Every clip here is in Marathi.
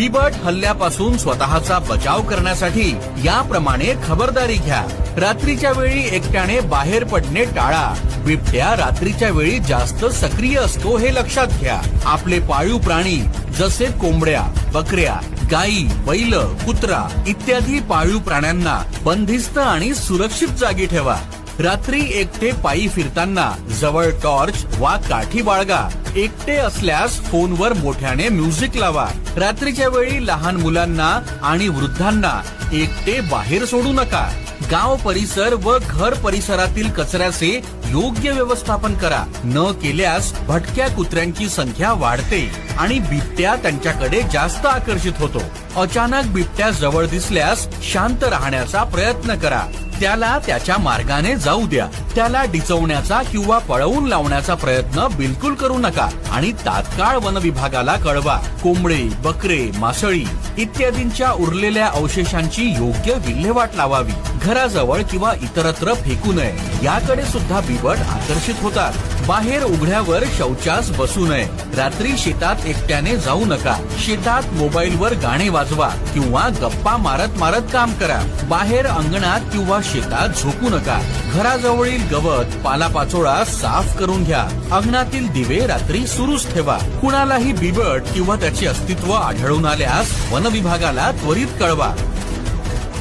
बिबट हल्ल्यापासून स्वतःचा बचाव करण्यासाठी याप्रमाणे खबरदारी घ्या. रात्रीच्या वेळी एकट्याने बाहेर पडणे टाळा. बिबट्या रात्रीच्या वेळी जास्त सक्रिय असतो हे लक्षात घ्या. आपले पाळीव प्राणी जसे कोंबड्या बकऱ्या गायी बैल कुत्रा इत्यादी पाळीव प्राण्यांना बंदिस्त आणि सुरक्षित जागी ठेवा. रात्री एकटे पायी फिरताना जवळ टॉर्च वा काठी बाळगा. एकटे असल्यास फोनवर मोठ्याने म्युझिक लावा. रात्रीच्या वेळी लहान मुलांना आणि वृद्धांना एकटे बाहेर सोडू नका. गाव परिसर व घर परिसरातील कचऱ्याचे योग्य व्यवस्थापन करा. न केल्यास भटक्या कुत्र्यांची संख्या वाढते आणि बिबट्या त्यांच्याकडे जास्त आकर्षित होतो. अचानक बिबट्या जवळ दिसल्यास शांत राहण्याचा प्रयत्न करा. त्याला त्याच्या मार्गाने जाऊ द्या. त्याला डिचवण्याचा किंवा पळवून लावण्याचा प्रयत्न बिलकुल करू नका आणि तात्काळ वन विभागाला कळवा. कोंबडे बकरे मासळी इत्यादींच्या उरलेल्या अवशेषांची योग्य विल्हेवाट लावावी. घराजवळ किंवा इतरत्र फेकू नये. याकडे सुद्धा बिबट आकर्षित होतात. बाहेर उघड्यावर शौचास बसू नये. रात्री शेतात एकट्याने जाऊ नका. शेतात मोबाईलवर गाणे वाजवा किंवा गप्पा मारत मारत काम करा. बाहेर अंगणात किंवा शेतात झोपू नका. घराजवळील गवत पालापाचोळा साफ करून घ्या. अंगणातील दिवे रात्री सुरूच ठेवा. कुणालाही बिबट किंवा त्याचे अस्तित्व आढळून आल्यास वन विभागाला त्वरित कळवा.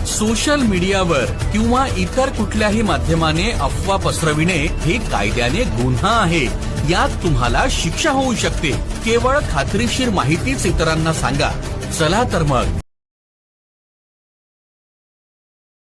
सोशल मीडियावर किंवा इतर कुठल्याही माध्यमाने अफवा पसरविणे हे कायद्याने गुन्हा आहे. यात तुम्हाला शिक्षा होऊ शकते. केवळ खात्रीशीर माहितीच इतरांना सांगा. चला तर मग.